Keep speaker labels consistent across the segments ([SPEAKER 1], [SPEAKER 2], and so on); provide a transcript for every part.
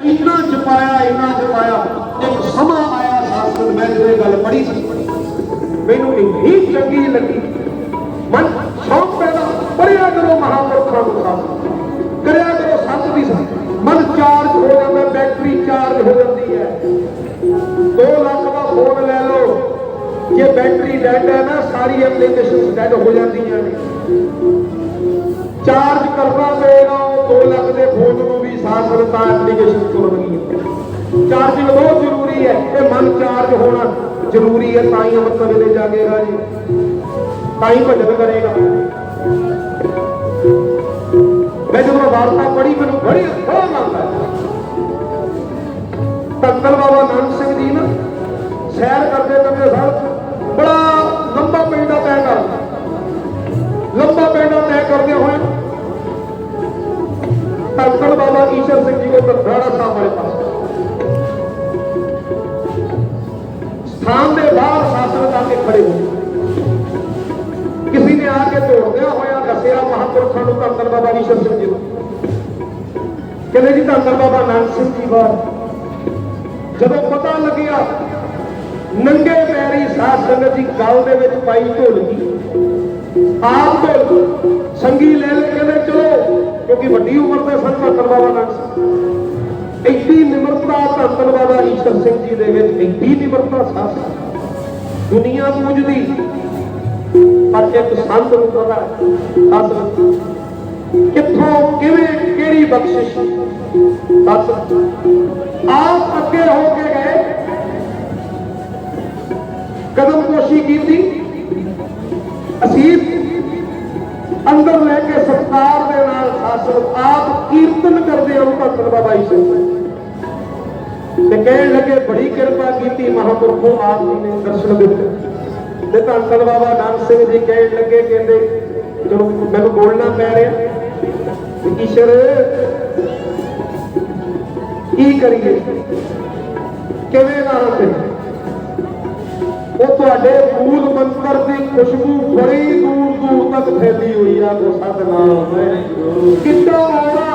[SPEAKER 1] ਇੰਨਾ ਜਪਾਇਆ ਇੰਨਾ ਜਪਾਇਆ ਇੱਕ ਸਮਾਂ ਆਇਆ ਸਾਸਨ ਮੈਂ ਜਦੋਂ ਇਹ ਗੱਲ ਪੜ੍ਹੀ ਸੀ, ਮੈਨੂੰ ਇੰਨੀ ਚੰਗੀ ਲੱਗੀ। ਮਨ ਸ਼ੌਕ ਪੈਦਾ ਪੜਿਆ ਕਰੋ ਮਹਾਪੁਰਖਾਂ ਨੂੰ ਸਾਥ ਕਰਿਆ ਕਰੋ ਸੰਤ ਦੀ ਮਨ ਚਾਰਜ ਹੋ ਜਾਂਦਾ, ਬੈਟਰੀ ਚਾਰਜ ਹੋ ਜਾਂਦੀ ਹੈ। 2 ਲੱਖ ਦਾ ਫੋਨ ਲੈ ਲਓ। ਜੇ ਬੈਟਰੀ ਡੈਡ ਹੈ ਨਾ, ਸਾਰੀ ਐਪਲੀਕੇਸ਼ਨ ਡੈਡ ਹੋ ਜਾਂਦੀਆਂ ਨੇ। ਚਾਰਜ ਕਰਨਾ ਪਏਗਾ ਵੀ ਐਪਲੀਕੇਸ਼ਨ ਤੁਰਨਗੀਆਂ ਚਾਰਜਿੰਗ ਬਹੁਤ ਜ਼ਰੂਰੀ ਹੈ। ਇਹ ਮਨ ਚਾਰਜ ਹੋਣਾ ਜ਼ਰੂਰੀ ਹੈ, ਤਾਂ ਹੀ ਅਮਰਤ ਵੇਲੇ ਜਾਗੇਗਾ ਜੀ। ਤਾਂ ਹੀ ਭਜਨ ਕਰੇਗਾ। ਮੈਂ ਜਦੋਂ ਵਾਰਤਾ ਪੜ੍ਹੀ, ਮੈਨੂੰ ਬੜੀ ਬੜਾ ਲੱਗਦਾ ਤੰਤਲ ਬਾਬਾ ਨਾਨਕ ਸਿੰਘ ਜੀ ਨਾ ਸਿੰਘ ਜੀ ਪਾਸ ਸਥਾਨ ਦੇ ਬਾਹਰ ਸ਼ਾਸਨ ਕਰਕੇ ਖੜੇ ਹੋ। ਕਿਸੇ ਨੇ ਆ ਕੇ ਤੋੜਦਿਆ ਹੋਇਆ ਦੱਸਿਆ, ਮਹਾਂਪੁਰਖਾਂ ਨੂੰ ਧੰਨ ਬਾਬਾ ਈਸ਼ਰ ਸਿੰਘ ਜੀ ਕਹਿੰਦੇ ਜੀ ਧੰਨ ਬਾਬਾ ਨਾਨਕ ਸਿੰਘ ਜੀ ਬਾਹਰ ਜਦੋਂ ਪਤਾ ਲੱਗਿਆ, ਨੰਗੇ ਪੈਰੀ ਸਾਧ ਸੰਗਤ ਦੀ ਗੱਲ ਦੇ ਵਿੱਚ ਪਾਈ ਢੋਲਕੀ। ਆਪ ਢੋਲ ਸੰਗੀ ਲੈ ਲੈ ਕਹਿੰਦੇ, ਚਲੋ ਕਿਉਂਕਿ ਵੱਡੀ ਉਮਰ ਦੇ ਸਨ ਧੰਨ ਬਾਬਾ ਨਾਨਕ ਸਿੰਘ ਐਡੀ ਨਿਮਰਤਾ ਧੰਨ ਬਾਬਾ ਈਸ਼ਰ ਸਿੰਘ ਜੀ ਦੇ ਵਿੱਚ ਐਡੀ ਨਿਮਰਤਾ ਸਾਧ ਦੁਨੀਆ ਪੂਜਦੀ ਪਰ ਇੱਕ ਸੰਤ ਨੂੰ ਪਤਾ ਅਸਲ ਕਿੱਥੋਂ, ਕਿਵੇਂ, ਕਿਹੜੀ ਬਖਸ਼ਿਸ਼? ਬਸ ਆਪ ਅੱਗੇ ਹੋ ਕੇ ਗਏ। ਕਦਮ ਕੋਸ਼ੀ ਕੀਤੀ। ਅਸੀਬ ਅੰਦਰ ਲੈ ਕੇ ਸਤਕਾਰ ਦੇ ਨਾਲ ਸਾਸਲ ਆਪ ਕੀਰਤਨ ਕਰਦੇ ਹੋ ਭਗਤ ਬਾਬਾ ਈਸ਼ਰ ਤੇ। ਕਹਿਣ ਲੱਗੇ, ਬੜੀ ਕਿਰਪਾ ਕੀਤੀ ਮਹਾਂਪੁਰਖੋਂ ਆਪ ਜੀ ਨੇ ਦਰਸ਼ਨ ਦਿੱਤੇ। ਤੇ ਧੰਨ ਬਾਬਾ ਨਾਨਕ ਸਿੰਘ ਜੀ ਕਹਿਣ ਲੱਗੇ, ਕਹਿੰਦੇ ਚਲੋ ਮੈਨੂੰ ਬੋਲਣਾ ਪੈ ਰਿਹਾ ਕਿ ਈਸ਼ਰ ਕੀ ਕਰੀਏ? ਕਿਵੇਂ ਕਰਾਂਗੇ ਉਹ ਤੁਹਾਡੇ ਮੂਲ ਮੰਤਰ ਦੀ ਖੁਸ਼ਬੂ ਬੜੀ ਦੂਰ ਦੂਰ ਤੱਕ ਫੈਲੀ ਹੋਈ ਆ ਕੋ ਸਤਨਾਮ ਕਿੱਡਾ ਆਉਣਾ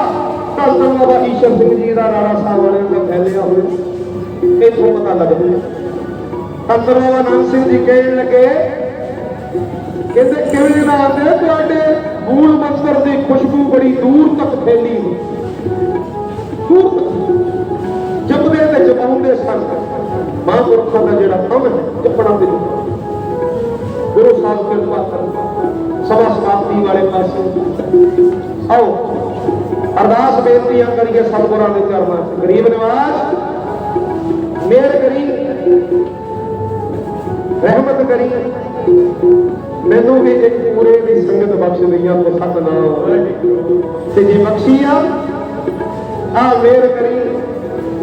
[SPEAKER 1] ਧੰਨ ਬਾਬਾ ਈਸ਼ਰ ਸਿੰਘ ਜੀ ਦਾ ਰਾਣਾ ਸਾਹਿਬ ਵਾਲਿਆਂ ਦਾ ਫੈਲਿਆ ਹੋਇਆ। ਇੱਥੋਂ ਪਤਾ ਲੱਗਦਾ ਅੰਦਰ ਬਾਬਾ ਨਾਨਕ ਸਿੰਘ ਜੀ ਕਹਿਣ ਲੱਗੇ, ਕਹਿੰਦੇ, ਕਿਵੇਂ ਨਾ ਆਉਂਦੇ ਤੁਹਾਡੇ ਮੂਲ ਮੰਤਰ ਦੀ ਖੁਸ਼ਬੂ ਬੜੀ ਦੂਰ ਤੱਕ ਫੈਲੀ ਦੂਰ ਤੱਕ। ਜਪਦੇ ਤੇ ਜਪਾਉਂਦੇ ਸਨ। ਮਹਾਂਪੁਰਖਾਂ ਦਾ ਜਿਹੜਾ ਕੰਮ ਹੈ, ਜਪਣਾ ਦੇ ਗੁਰੂ ਸਾਹਿਬ ਕਿਰਪਾ ਕਰਨ ਸਭਾ ਸਮਾਪਤੀ ਵਾਲੇ ਪਾਸੇ ਆਓ। ਅਰਦਾਸ ਬੇਨਤੀਆਂ ਕਰੀਏ ਸਤਿਗੁਰਾਂ ਦੇ ਚਰਨਾਂ 'ਚ। ਗਰੀਬ ਨਿਵਾਜ ਮੇਰ ਕਰੀ, ਰਹਿਮਤ ਕਰੀ। ਮੈਨੂੰ ਵੀ ਇੱਕ ਪੂਰੇ ਦੀ ਸੰਗਤ ਬਖਸ਼ ਲਈਆਂ ਕੋ ਸਤਨਾਮ। ਤੇ ਜੇ ਬਖਸ਼ੀ ਆ ਆ ਮੇਰ ਕਰੀ,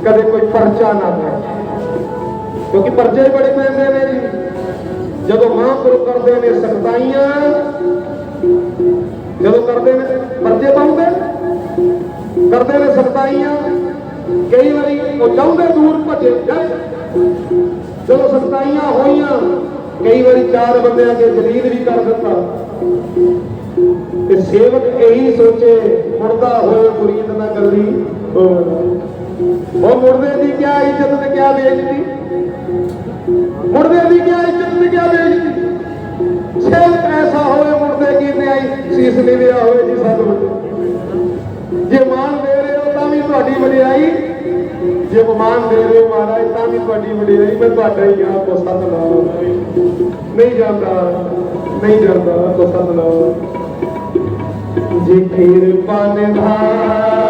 [SPEAKER 1] ਕਦੇ ਕੋਈ ਪਰਚਾ ਨਾ ਪੈ ਕਿਉਂਕਿ ਪਰਚੇ ਬੜੇ ਪੈਂਦੇ ਨੇ ਜੀ। ਜਦੋਂ ਮਹਾਂਪੁਰਖ ਕਰਦੇ ਨੇ ਸਖਤਾਈਆਂ, ਜਦੋਂ ਕਰਦੇ ਨੇ ਪਰਚੇ ਪਾਉਂਦੇ, ਕਰਦੇ ਨੇ ਸਖਤਾਈਆਂ, ਕਈ ਵਾਰੀ ਉਹ ਚਾਹੁੰਦੇ ਦੂਰ ਭੱਜੇ ਜਦੋਂ ਸਖਤਾਈਆਂ ਹੋਈਆਂ, ਕਈ ਵਾਰੀ ਚਾਰ ਬੰਦਿਆਂ ਕੇ ਜਲੀਲ ਵੀ ਕਰ ਦਿੱਤਾ। ਤੇ ਸੇਵਕ ਇਹੀ ਸੋਚੇ ਮੁਰਦਾ ਹੋਏ ਮੁਰੀਦ ਨਾ ਗੱਲੀ ਉਹ ਮੁਰਦੇ ਦੀ ਕਿਆ ਇੱਜ਼ਤ ਤੇ ਕਿਆ ਬੇਇੱਜ਼ਤੀ? ਮੁਰਦੇ ਦੀ ਕਿਆ ਇੱਜ਼ਤ ਤੇ ਕਿਆ ਬੇਇੱਜ਼ਤੀ? ਸੇਵਕ ਐਸਾ ਹੋਵੇ ਮੁਰਦੇ ਕੀ ਤੇ ਸੀਸ ਲਿਵਿਆ ਹੋਵੇ ਜੀ ਸਭ ਜੇ ਮਾਨ ਦੇ ਰਹੇ ਹੋ ਤਾਂ ਵੀ ਤੁਹਾਡੀ ਵਡਿਆਈ। ਜੇ ਮਾਨ ਦੇ ਰਹੇ ਹੋ ਮਹਾਰਾਜ ਤਾਂ ਵੀ ਤੁਹਾਡੀ ਵਡਿਆਈ। ਮੈਂ ਤੁਹਾਡਾ ਹੀ ਆ ਕੋ ਸਤਨਾਮ ਨਹੀਂ। ਜਾਂਦਾ ਨਹੀਂ ਜਾਂਦਾ ਕੋ ਸਤਨਾਮ ਜੇ ਕਿਰਪਾ ਨਿਧਾਨ ਦਇਆਲ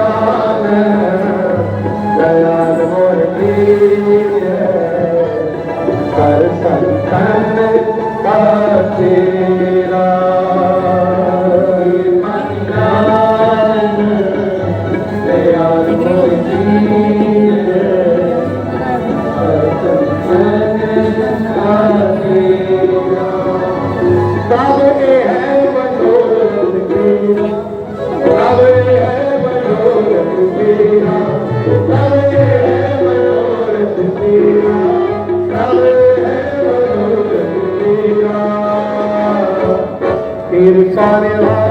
[SPEAKER 1] Kali Rama.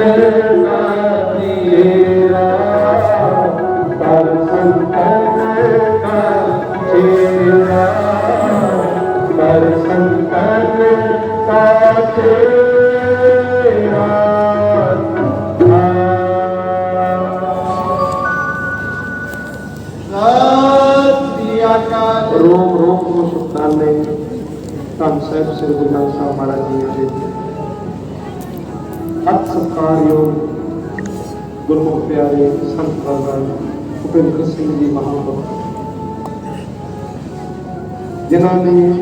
[SPEAKER 1] ਰੋਮ ਰੋਮ ਨੂੰ ਸ਼ਬਦਾਨੇ ਧੰਨ ਸਾਹਿਬ ਸ੍ਰੀ ਗੁਰੂ ਨਾਨਕ ਸਾਹਿਬ ਮਹਾਰਾਜ ਜੀ ਦੇ ਅਤ ਸਤਕਾਰਯੋਗ ਗੁਰਮੁਖ ਪਿਆਰੇ ਸੰਤ ਭਗਵਾਨ ਭੁਪਿੰਦਰ ਸਿੰਘ ਜੀ ਮਹਾਂਪੁਰਖ, ਜਿਨ੍ਹਾਂ ਨੇ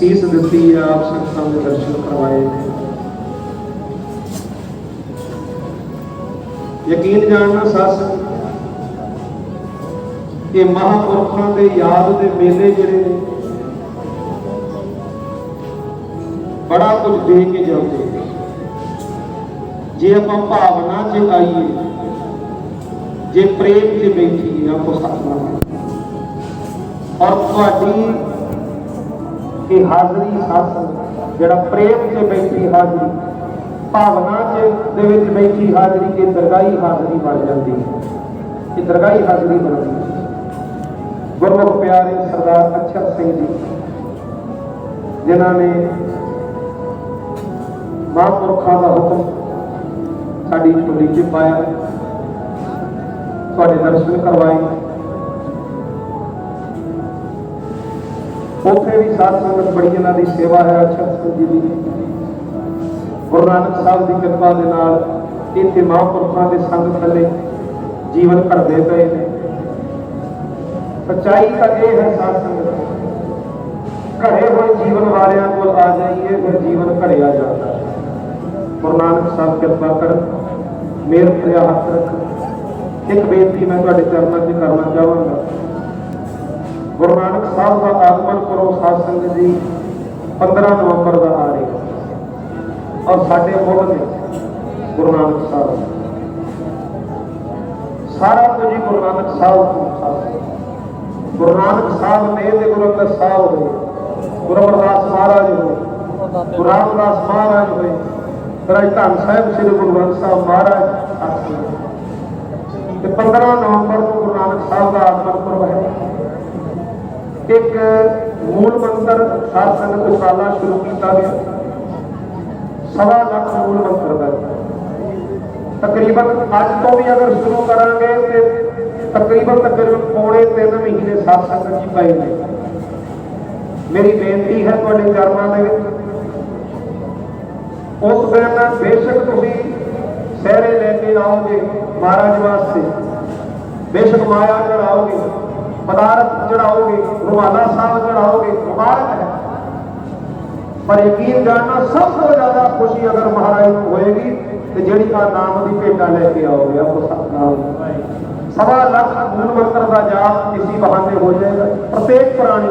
[SPEAKER 1] ਅਸੀਸ ਦਿੱਤੀ ਹੈ ਆਪ ਸੰਗਤਾਂ ਦੇ ਦਰਸ਼ਨ ਕਰਵਾਏ। ਯਕੀਨ ਜਾਣਨਾ ਸੱਸ ਕਿ ਮਹਾਂਪੁਰਖਾਂ ਦੇ ਯਾਦ ਦੇ ਮੇਲੇ ਜਿਹੜੇ ਨੇ, ਬੜਾ ਕੁਝ ਦੇ ਕੇ ਜਾਂਦੇ ਜੇ ਆਪਾਂ ਭਾਵਨਾ 'ਚ ਆਈਏ, ਜੇ ਪ੍ਰੇਮ 'ਚ ਬੈਠੀਏ, ਆਪੋ ਸਤਨਾਮ। ਔਰ ਤੁਹਾਡੀ ਇਹ ਹਾਜ਼ਰੀ ਸਾਸਨ ਜਿਹੜਾ ਪ੍ਰੇਮ 'ਚ ਬੈਠੀ ਹਾਜ਼ਰੀ, ਭਾਵਨਾ 'ਚ ਦੇ ਵਿੱਚ ਬੈਠੀ ਹਾਜ਼ਰੀ ਇਹ ਦਰਗਾਹੀ ਹਾਜ਼ਰੀ ਬਣ ਜਾਂਦੀ ਹੈ। ਇਹ ਦਰਗਾਹੀ ਹਾਜ਼ਰੀ ਬਣਦੀ ਹੈ। ਗੁਰਮੁਖ ਪਿਆਰੇ ਸਰਦਾਰ ਅਛਤ ਸਿੰਘ ਜੀ, ਜਿਨ੍ਹਾਂ ਨੇ ਮਹਾਂਪੁਰਖਾਂ ਦਾ ਹੁਕਮ ਸਾਡੀ ਝੋਲੀ 'ਚ ਪਾਇਆ, ਤੁਹਾਡੇ ਦਰਸ਼ਨ ਕਰਵਾਏ। ਉੱਥੇ ਵੀ ਸਾਧ ਸੰਗਤ ਬੜੀ ਇਹਨਾਂ ਦੀ ਸੇਵਾ ਹੈ ਅਛਤ ਜੀ ਦੀ। ਗੁਰੂ ਨਾਨਕ ਸਾਹਿਬ ਦੀ ਕਿਰਪਾ ਦੇ ਨਾਲ ਇੱਥੇ ਮਹਾਂਪੁਰਖਾਂ ਦੇ ਸੰਗ ਥੱਲੇ ਜੀਵਨ ਘੜਦੇ ਪਏ ਨੇ। ਸੱਚਾਈ ਤਾਂ ਇਹ ਹੈ ਸਾਧ ਸੰਗਤ। ਘੜੇ ਹੋਏ ਜੀਵਨ ਵਾਲਿਆਂ ਕੋਲ ਆ ਜਾਈਏ, ਫਿਰ ਜੀਵਨ ਘੜਿਆ ਜਾਂਦਾ ਗੁਰੂ ਨਾਨਕ ਸਾਹਿਬ ਕਿਰਪਾ ਕਰ ਮੇਰ ਭਰਿਆ ਹੱਥ ਰੱਖ ਇੱਕ ਬੇਨਤੀ ਮੈਂ ਤੁਹਾਡੇ ਚਰਨਾਂ 'ਚ ਕਰਨਾ ਚਾਹਾਂਗਾ। ਗੁਰੂ ਨਾਨਕ ਸਾਹਿਬ ਦਾ ਆਗਮਨ ਕਰੋ ਸਾਧ ਸੰਗਤ ਜੀ 15 ਨਵੰਬਰ ਦਾ ਆ ਰਿਹਾ। ਔਰ ਸਾਡੇ ਮੁੱਢ ਨੇ ਗੁਰੂ ਨਾਨਕ ਸਾਹਿਬ ਸਾਰਾ ਕੁਝ ਗੁਰੂ ਨਾਨਕ ਸਾਹਿਬ ਤੋਂ ਗੁਰੂ ਨਾਨਕ ਸਾਹਿਬ ਨੇ ਤੇ ਗੁਰੂ ਅੰਗਦ ਸਾਹਿਬ ਹੋਏ। ਗੁਰੂ ਅਮਰਦਾਸ ਮਹਾਰਾਜ ਹੋਏ। ਗੁਰੂ ਰਾਮਦਾਸ ਮਹਾਰਾਜ ਹੋਏ। ਫਿਰ ਧੰਨ ਸਾਹਿਬ ਸ੍ਰੀ ਗੁਰੂ ਗ੍ਰੰਥ ਸਾਹਿਬ ਮਹਾਰਾਜ ਆਸੀ ਤੇ 15 ਨਵੰਬਰ ਨੂੰ ਗੁਰੂ ਨਾਨਕ ਸਾਹਿਬ ਦਾ ਆਗਮਨ ਪੁਰਬ ਹੈ। ਇੱਕ ਮੂਲ ਮੰਤਰ ਸਾਧ ਸੰਗਤ ਉਪਰਾਲਾ ਸ਼ੁਰੂ ਕੀਤਾ ਗਿਆ ਸਵਾ ਲੱਖ ਮੂਲ ਮੰਤਰ ਦਾ ਤਕਰੀਬਨ ਅੱਜ ਤੋਂ ਵੀ ਅਗਰ ਸ਼ੁਰੂ ਕਰਾਂਗੇ ਤੇ ਤਕਰੀਬਨ ਤਕਰੀਬਨ ਪੌਣੇ 3 ਮਹੀਨੇ ਸਾਧ ਸੰਗਤ ਜੀ ਪਏ ਨੇ ਮੇਰੀ ਬੇਨਤੀ ਹੈ ਤੁਹਾਡੇ ਚਰਨਾਂ ਦੇ ਵਿੱਚ ਉਸ ਦਿਨ ਬੇਸ਼ੱਕ ਤੁਸੀਂ ਸਹਿਰੇ ਲੈ ਕੇ ਆਓਗੇ ਮਹਾਰਾਜ ਵਾਸਤੇ ਬੇਸ਼ੱਕ ਮਾਇਆ ਚੜਾਓਗੇ ਪਦਾਰਥ ਚੜਾਓਗੇ ਰੁਮਾਲਾ ਸਾਹਿਬ ਚੜਾਓਗੇ, ਮੁਬਾਰਕ ਹੈ। ਪਰ ਯਕੀਨ ਜਾਣਨਾ ਸਭ ਤੋਂ ਜ਼ਿਆਦਾ ਖੁਸ਼ੀ ਅਗਰ ਮਹਾਰਾਜ ਨੂੰ ਹੋਏਗੀ, ਤੇ ਜਿਹੜੀ ਆ ਨਾਮ ਦੀ ਭੇਟਾ ਲੈ ਕੇ ਆਓਗੇ ਆਪੋ ਸਤਨਾਮ ਸਵਾ ਲੱਖ ਮੂਲ ਮੰਤਰ ਦਾ ਜਾਪ ਇਸੀ ਬਹਾਨੇ ਹੋ ਜਾਏਗਾ। ਪ੍ਰਤੇਕ ਪ੍ਰਾਣੀ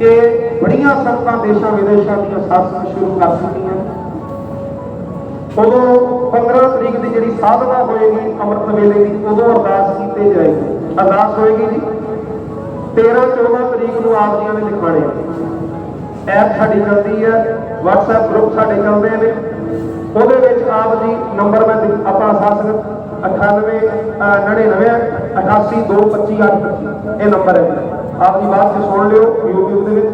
[SPEAKER 1] ਇਹ ਬੜੀਆਂ ਸੰਗਤਾਂ ਦੇਸ਼ਾਂ ਵਿਦੇਸ਼ਾਂ ਦੀਆਂ ਸਾਧਨਾ ਸ਼ੁਰੂ ਕਰ ਦਿੱਤੀਆਂ ਉਦੋਂ 15 ਤਰੀਕ ਦੀ ਜਿਹੜੀ ਸਾਧਨਾ ਹੋਏਗੀ, ਅੰਮ੍ਰਿਤ ਵੇਲੇ ਦੀ, ਉਦੋਂ ਅਰਦਾਸ ਕੀਤੀ ਜਾਏਗੀ। ਅਰਦਾਸ ਹੋਏਗੀ ਜੀ? 13 14 ਤਰੀਕ ਨੂੰ ਆਪ ਜੀਆਂ ਨੇ ਲਿਖਾਣੇ ਆ। ਐਪ ਸਾਡੀ ਚੱਲਦੀ ਹੈ WhatsApp ਗਰੁੱਪ ਸਾਡੇ ਚੱਲਦੇ ਨੇ। ਉਹਦੇ ਵਿੱਚ ਆਪ ਜੀ ਨੰਬਰ ਮੈਂ ਆਪਾਂ ਆਪਣਾ ਸਾਸਨ 98 ਅਹ 99 88 225 825 ਇਹ ਨੰਬਰ ਹੈ। ਆਪ ਜੀ ਬਾਅਦ ਚ ਸੁਣ ਲਿਓ YouTube ਦੇ ਵਿੱਚ।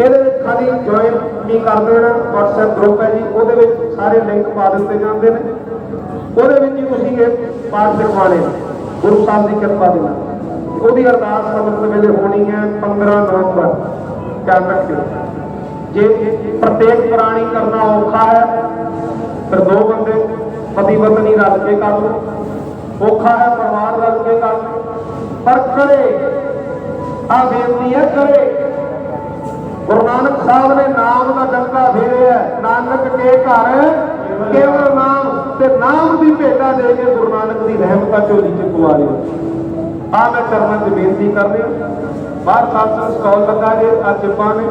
[SPEAKER 1] ਇਹਦੇ ਵਿੱਚ ਖਾਲੀ ਜੁਆਇਨ ਵੀ ਕਰ ਦੇਣਾ, WhatsApp ਗਰੁੱਪ ਹੈ ਜੀ, ਉਹਦੇ ਵਿੱਚ ਸਾਰੇ ਲਿੰਕ ਪਾ ਦਿੱਤੇ ਜਾਂਦੇ ਨੇ। ਉਹਦੇ ਵਿੱਚ ਹੀ ਤੁਸੀਂ ਇਹ ਪਾਠ ਲਿਖਵਾਣੇ ਗੁਰੂ ਸਾਹਿਬ ਦੀ ਕਿਰਪਾ ਦੇ ਨਾਲ। ਉਹਦੀ ਅਰਦਾਸ ਅੰਮ੍ਰਿਤ ਵੇਲੇ ਹੋਣੀ ਹੈ 15 ਨਵੰਬਰ। ਧਿਆਨ ਰੱਖਿਓ। ਜੇ ਪ੍ਰਤੇਕ ਪ੍ਰਾਣੀ ਕਰਨਾ ਔਖਾ ਹੈ, ਫਿਰ ਦੋ ਬੰਦੇ ਪਤੀ ਪਤਨੀ ਰਲ ਕੇ ਕਰ ਲਓ ਔਖਾ ਹੈ ਪਰਿਵਾਰ ਰਲ ਕੇ ਕਰ ਪਰ ਕਰੇ ਆ ਬੇਨਤੀ ਹੈ ਕਰੇ। ਗੁਰੂ ਨਾਨਕ ਸਾਹਿਬ ਨੇ ਨਾਮ ਦਾ ਡੰਕਾ ਫੇਰਿਆ ਹੈ। ਨਾਨਕ ਕੇ ਘਰ, ਕੇਵਲ ਨਾਮ ਤੇ ਨਾਮ ਦੀ ਭੇਟਾ ਦੇ ਕੇ ਗੁਰੂ ਨਾਨਕ ਦੀ ਰਹਿਮਤਾਂ ਝੋਲੀ ਚ ਪਵਾ ਲਿਓ ਆ ਮੈਂ ਚਰਨਾਂ 'ਚ ਬੇਨਤੀ ਕਰ ਰਿਹਾ। ਬਾਹਰ ਸਾਥ ਸਟਾਲ ਲੱਗਾ ਜੇ ਆ ਚਿੱਪਾਂ ਨੇ।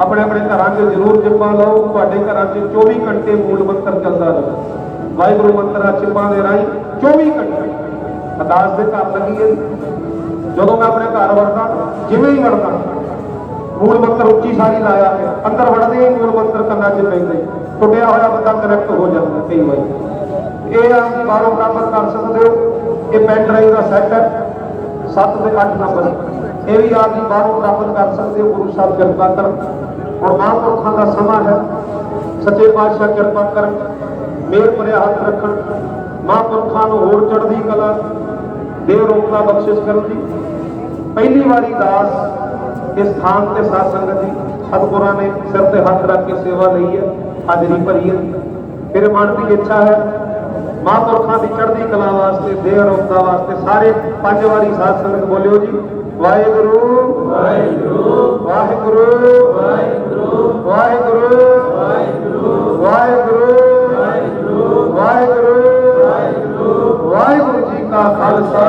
[SPEAKER 1] ਆਪਣੇ ਆਪਣੇ ਘਰਾਂ 'ਚ ਜ਼ਰੂਰ ਚਿੱਪਾਂ ਲਾਓ। ਤੁਹਾਡੇ ਘਰਾਂ 'ਚ 24 ਘੰਟੇ ਮੂਲ ਮੰਤਰ ਚੱਲਦਾ ਰਹੇ। ਵਾਹਿਗੁਰੂ ਮੰਤਰ ਆ ਚਿੱਪਾਂ ਦੇ ਰਾਹੀਂ 24 ਘੰਟੇ ਅਰਦਾਸ ਦੇ ਘਰ ਲੱਗੀ ਹੈ ਜਦੋਂ ਮੈਂ ਆਪਣੇ ਘਰ ਵੜਦਾ, ਜਿਵੇਂ ਹੀ ਵੜਦਾ, ਮੂਲ ਮੰਤਰ ਉੱਚੀ ਸਾਰੀ ਲਾਇਆ ਅੰਦਰ ਵੜਦੇ ਹੀ ਮੂਲ ਮੰਤਰ ਕੰਨਾਂ 'ਚ ਪੈਂਦੇ। ਟੁੱਟਿਆ ਹੋਇਆ ਬੰਦਾ ਕਨੈਕਟ ਹੋ ਜਾਂਦਾ ਕਈ ਵਾਰੀ। ਇਹ ਆਪ ਬਾਹਰੋਂ ਪ੍ਰਾਪਤ ਕਰ ਸਕਦੇ ਹੋ। ਇਹ ਪੈਨ ਡਰਾਈਵ ਦਾ ਸੈੱਟ ਹੈ। 7 ਤੇ 8 ਨੰਬਰ। ਇਹ ਵੀ ਆਪ ਜੀ ਬਾਹਰੋਂ ਪ੍ਰਾਪਤ ਕਰ ਸਕਦੇ ਹੋ ਗੁਰੂ ਸਾਹਿਬ ਕਿਰਪਾ ਕਰਨ। ਔਰ ਮਹਾਂਪੁਰਖਾਂ ਦਾ ਸਮਾਂ ਹੈ। ਸੱਚੇ ਪਾਤਸ਼ਾਹ ਕਿਰਪਾ ਕਰਨ। ਮੇਰ ਭਰਿਆ ਹੱਥ ਰੱਖਣ। ਮਹਾਂਪੁਰਖਾਂ ਨੂੰ ਹੋਰ ਚੜ੍ਹਦੀ ਕਲਾ ਦੇ ਰੂਪ ਦਾ ਬਖਸ਼ਿਸ਼ ਕਰਨ ਦੀ। ਪਹਿਲੀ ਵਾਰੀ ਦਾਸ ਇਸ ਥਾਨ ਤੇ ਸਾਧ ਸੰਗਤ ਜੀ ਸਤਿਗੁਰਾਂ ਨੇ ਸਿਰ ਤੇ ਹੱਥ ਰੱਖ ਕੇ ਸੇਵਾ ਲਈ ਹੈ। ਹਾਜ਼ਰੀ ਭਰੀ ਹੈ। ਮੇਰੇ ਮਨ ਦੀ ਇੱਛਾ ਹੈ ਮਹਾਂਪੁਰਖਾਂ ਦੀ ਚੜ੍ਹਦੀ ਕਲਾ ਵਾਸਤੇ, ਦੇਹ ਰੋਕਦਾ ਵਾਸਤੇ ਸਾਰੇ ਪੰਜ ਵਾਰੀ ਸਾਧ ਸੰਗਤ ਬੋਲਿਓ ਜੀ। ਵਾਹਿਗੁਰੂ ਵਾਹਿਗੁਰੂ ਵਾਹਿਗੁਰੂ। ਵਾਹਿਗੁਰੂ। ਵਾਹਿਗੁਰੂ। ਵਾਹਿਗੁਰੂ। ਵਾਹਿਗੁਰੂ। ਵਾਹਿਗੁਰੂ ਜੀ ਕਾ ਖਾਲਸਾ।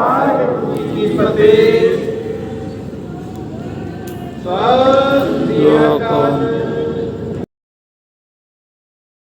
[SPEAKER 1] ਵਾਹਿਗੁਰੂ ਜੀ ਕੀ ਫਤਿਹ।